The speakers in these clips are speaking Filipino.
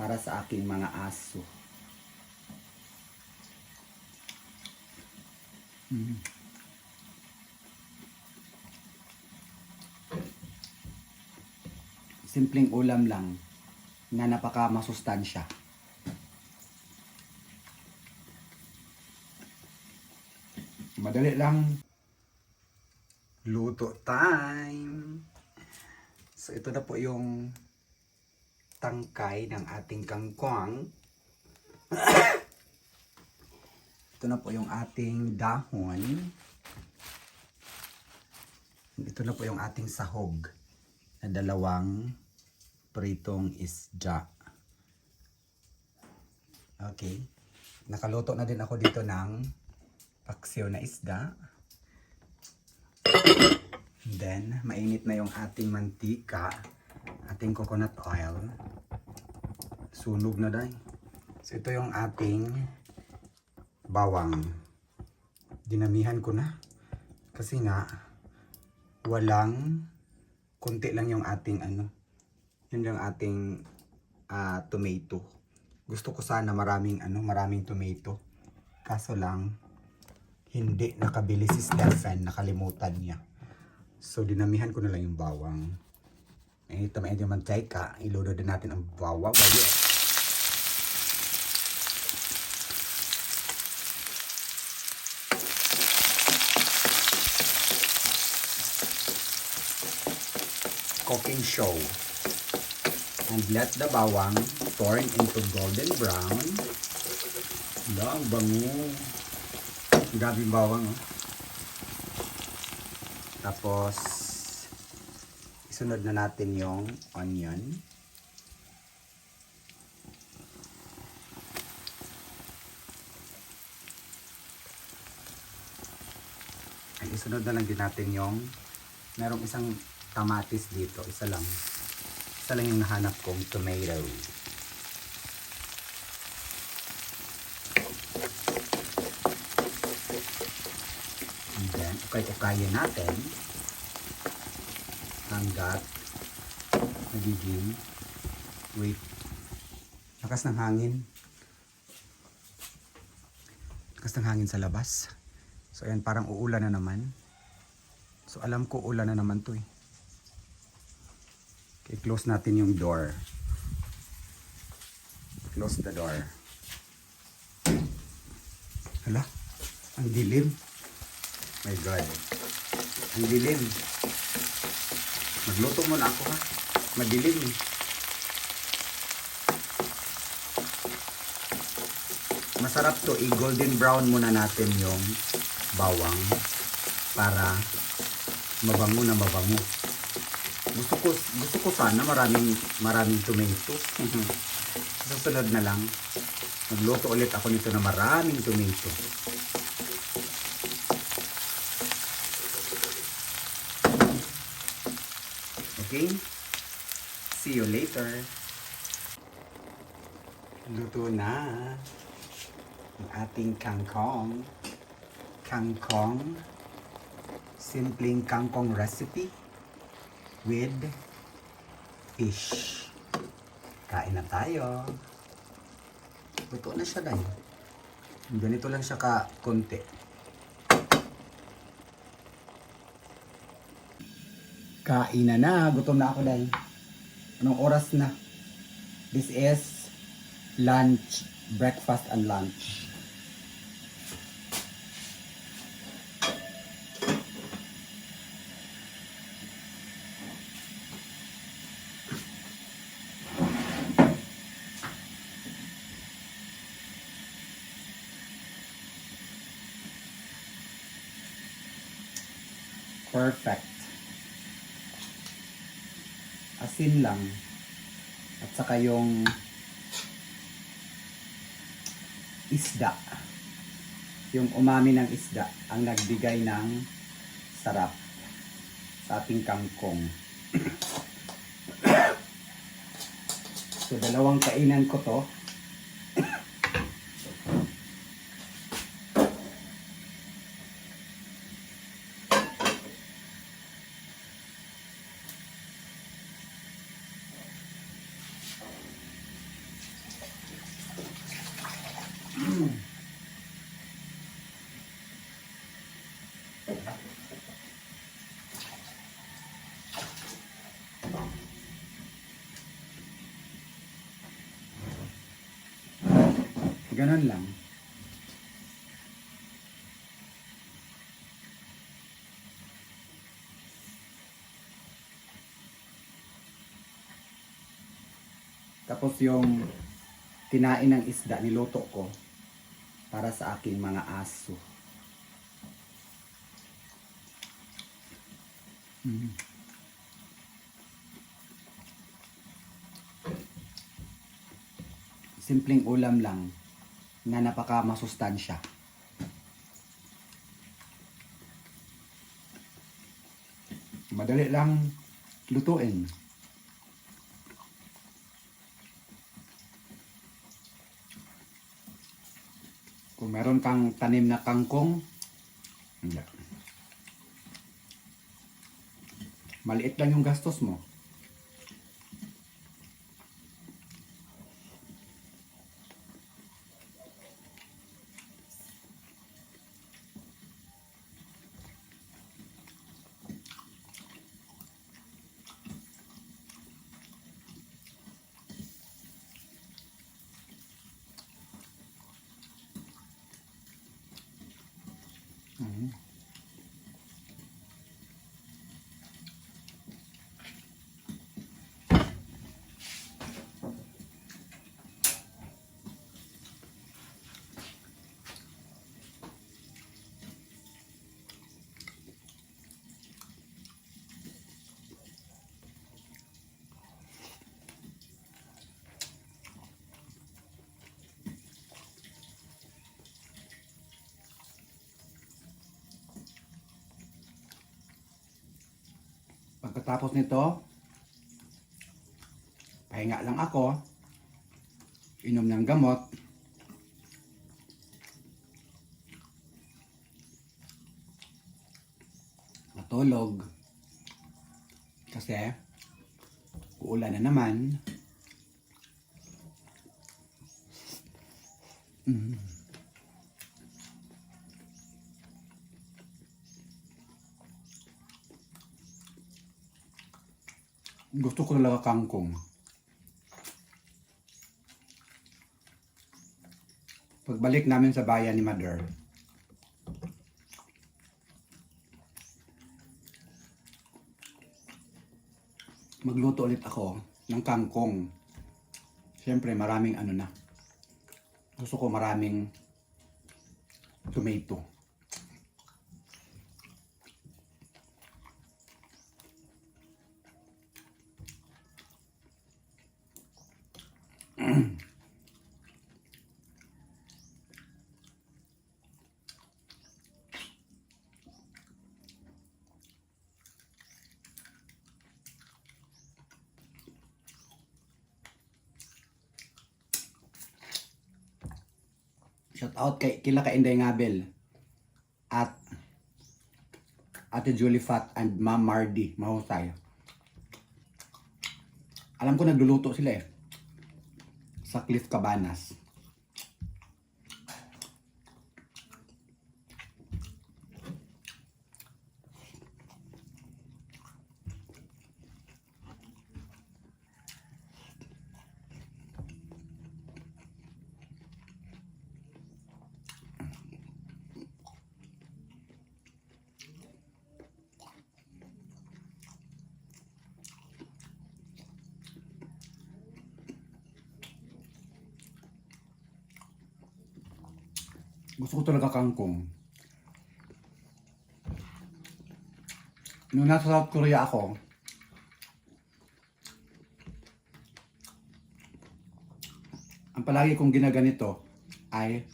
para sa aking mga aso. Mm. Simpleng ulam lang na napaka masustansya. Madali lang. Luto time. So ito na po yung tangkay ng ating kangkong. ito na po yung ating dahon. Ito na po yung ating sahog na dalawang pritong isda. Okay. Nakaluto na din ako dito ng paksiw na isda. Then, mainit na yung ating mantika, ating coconut oil. Sunog na dahil. So, ito yung ating bawang. Dinamihan ko na. Kasi nga, walang, kunti lang yung ating ano, yun yung ating ah, tomato. Gusto ko sana maraming ano, maraming tomato. Kaso lang, hindi nakabili si Stephen, nakalimutan niya. So, dinamihan ko na lang yung bawang. Eh, ito may yung mantika. Ilodo din natin ang bawang. Bayo. Cooking show. And let the bawang turn into golden brown. Lang, bango. Grabe bawang, oh. Tapos, isunod na natin yung onion. Ay, isunod na lang din natin yung merong isang kamatis dito. Isa lang. Isa lang yung nahanap kong tomato. And then, ukay-ukayin natin hanggat nagiging wait. Lakas ng hangin. Lakas ng hangin sa labas. So ayan parang uulan na naman. So alam ko ulan na naman to eh. Okay close natin yung door. Close the door. Hala ang dilim. My god. Ang dilim Magluto muna ako ha. Madilim eh. Masarap to. I-golden brown muna natin yung bawang para mabango na mabango. Gusto ko gusto ko sana maraming maraming tomatoes. Susunod na lang. Magluto ulit ako nito na maraming tomato. Okay? See you later. Luto na ang ating kangkong. Kangkong. Simpleng kangkong recipe with fish. Kain na tayo. Luto na siya dahil. Ganito lang siya ka konti. Kain na na. Gutom na ako dahil. Anong oras na? This is lunch. Breakfast and lunch. Perfect. Asin lang. At saka yung isda. Yung umami ng isda ang nagbigay ng sarap sa ating kangkong. so dalawang kainan ko to. Ganon lang. Tapos yung kinain ng isda, niluto ko para sa aking mga aso. Mm. Simpleng ulam lang na napaka masustansya. Madali lang lutuin. Kung meron kang tanim na kangkong. Maliit lang yung gastos mo. Pagkatapos nito, pahinga lang ako, inom ng gamot, matulog, kasi uulan na naman. Mm. Gusto ko talaga kangkong. Pagbalik namin sa bayan ni Mother, magluto ulit ako ng kangkong. Siyempre, maraming ano na. Gusto ko maraming tomato. Shout out kay kila ka Inday Ngabel at Ate Julie Fat and Ma'am Mardy mahusay. Alam ko nagluluto sila eh. Sa Cliff Cabanas. Gusto ko talaga kangkong. Nung nasa South Korea ako, ang palagi kong ginaganito ay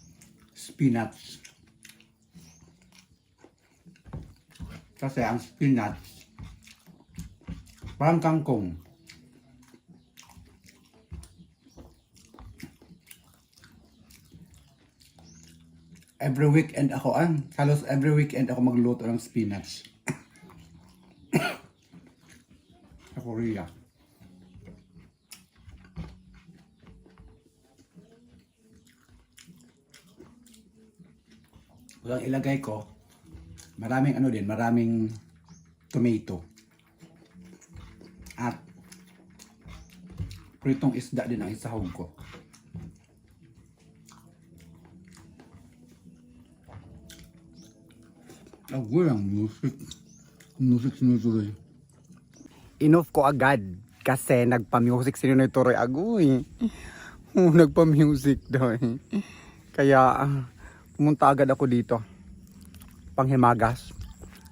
spinach. Kasi ang spinach, parang kangkong. Every weekend ako, ah, halos every weekend ako magluto ng spinach. Sa Korea. Walang ilagay ko, maraming ano din, maraming tomato. At pritong isda din ang isahog ko. Ako lang, music. Music sinutuloy. Enough ko agad kasi nagpa-music si Noy Toroy Agoy. Nagpa-music daw eh. Kaya pumunta agad ako dito. Panghimagas.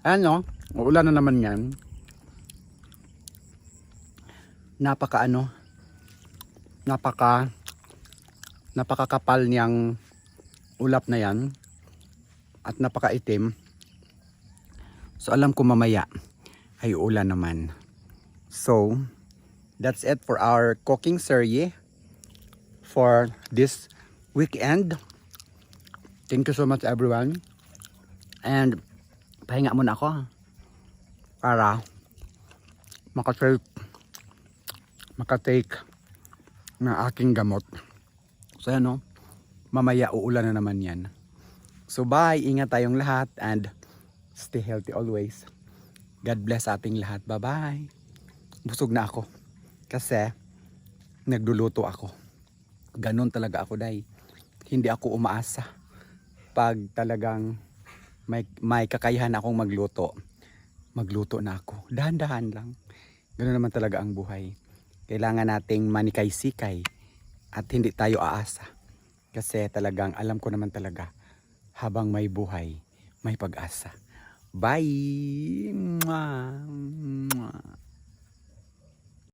Ano, uulan na naman yan. Napaka ano, napaka, napakakapal niyang ulap na yan. At napakaitim. So alam ko mamaya ay ulan naman. So, that's it for our cooking series for this weekend. Thank you so much everyone. And pahinga muna ako para makatake makatake ng aking gamot. So yan no, mamaya uulan na naman yan. So bye, ingat tayong lahat and stay healthy always. God bless ating lahat. Bye-bye busog na ako. Kasi, nagluluto ako. Ganon talaga ako, day. Hindi ako umaasa. Pag talagang may, may kakayahan akong magluto, magluto na ako. Dahan-dahan lang. Ganon naman talaga ang buhay. Kailangan nating manikay-sikay at hindi tayo aasa. Kasi talagang alam ko naman talaga, habang may buhay, may pag-asa. Bye! Mwah! Mwah!